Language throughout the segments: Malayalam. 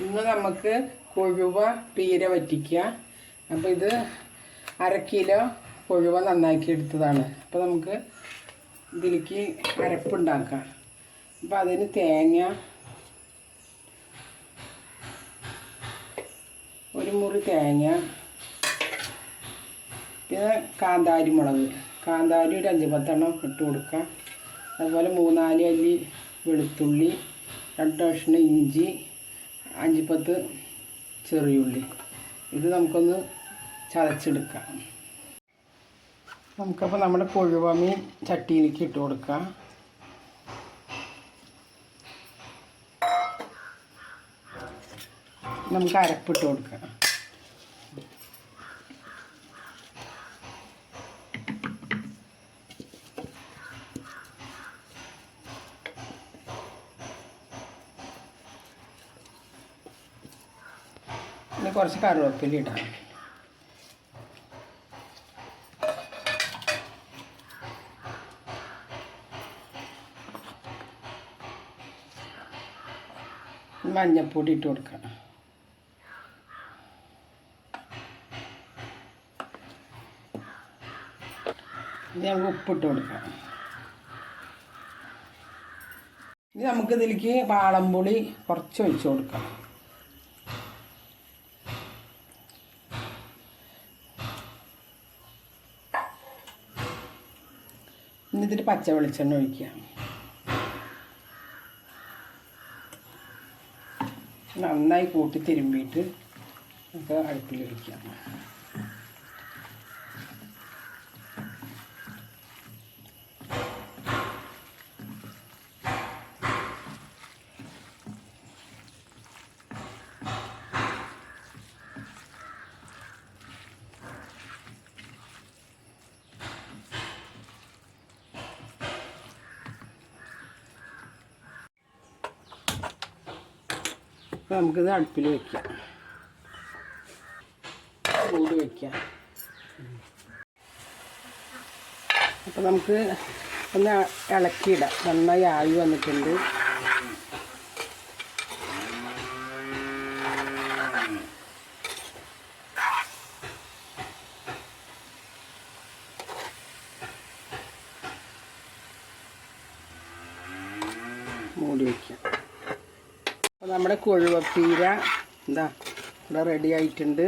ഇന്ന് നമുക്ക് കൊഴുവ പീര വറ്റിക്കുക. അപ്പോൾ ഇത് അര കിലോ കൊഴുവ നന്നാക്കി എടുത്തതാണ്. അപ്പോൾ നമുക്ക് ഇതിലേക്ക് അരപ്പുണ്ടാക്കാം അപ്പോൾ അതിന് തേങ്ങ ഒരു മുറി തേങ്ങ പിന്നെ കാന്താരി മുളക്. കാന്താരി ഒരു അഞ്ച് പത്തെണ്ണം ഇട്ട് കൊടുക്കാം അതുപോലെ മൂന്നാൽ അല്ലി വെളുത്തുള്ളി രണ്ട് കഷ്ണം ഇഞ്ചി അഞ്ച് പത്ത് ചെറിയുള്ളി ഇത് നമുക്കൊന്ന് ചതച്ചെടുക്കാം. നമുക്കപ്പോൾ നമ്മുടെ കൊഴുവമീൻ ചട്ടിയിലേക്ക് ഇട്ട് കൊടുക്കാം. നമുക്ക് അരപ്പിട്ട് കൊടുക്കാം. ഇനി കുറച്ച് കറിവേപ്പില ഇടാം. മഞ്ഞപ്പൊടി ഇട്ട് കൊടുക്കണം. ഇനി നമുക്ക് ഉപ്പിട്ട് കൊടുക്കാം. ഇനി നമുക്കിതിലേക്ക് വാളംപുളി കുറച്ച് ഒഴിച്ചു കൊടുക്കാം. ഇതിൽ പച്ച വെളിച്ചെണ്ണ ഒഴിക്കുക. നന്നായി കൂട്ടി തിരുമ്പിയിട്ട് നമുക്ക് അടുപ്പിൽ ഒഴിക്കാം അപ്പോൾ നമുക്കിത് അടുപ്പിൽ വയ്ക്കാം ചൂട് വയ്ക്കാം അപ്പോൾ നമുക്ക് ഒന്ന് ഇളക്കിയിടാം. നന്നായി ആവി വന്നിട്ടുണ്ട്. മൂടി വയ്ക്കാം അപ്പോൾ നമ്മുടെ കൊഴുവപ്പീര എന്താ ഇവിടെ റെഡി ആയിട്ടുണ്ട്.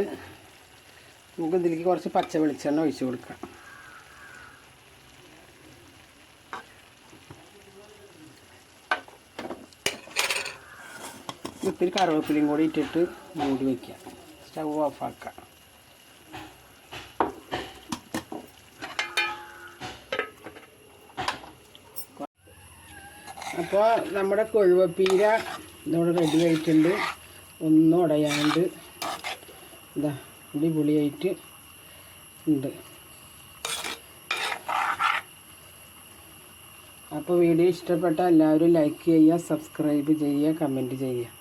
നമുക്ക് ഇതിലേക്ക് കുറച്ച് പച്ച വെളിച്ചെണ്ണ ഒഴിച്ചു കൊടുക്കാം. ഇത്തിരി കറിവേപ്പിലയും കൂടി ഇട്ടിട്ട് മൂടി വയ്ക്കുക സ്റ്റൗ ഓഫാക്കാം അപ്പോൾ നമ്മുടെ കൊഴുവപ്പീര ഇതോടെ റെഡി ആയിട്ടുണ്ട്. ഒന്നും ഉടയാണ്ട് ഇതാ അടിപൊളിയായിട്ട് ഉണ്ട്. അപ്പോൾ വീഡിയോ ഇഷ്ടപ്പെട്ട എല്ലാവരും ലൈക്ക് ചെയ്യുക സബ്സ്ക്രൈബ് ചെയ്യുക കമന്റ് ചെയ്യുക.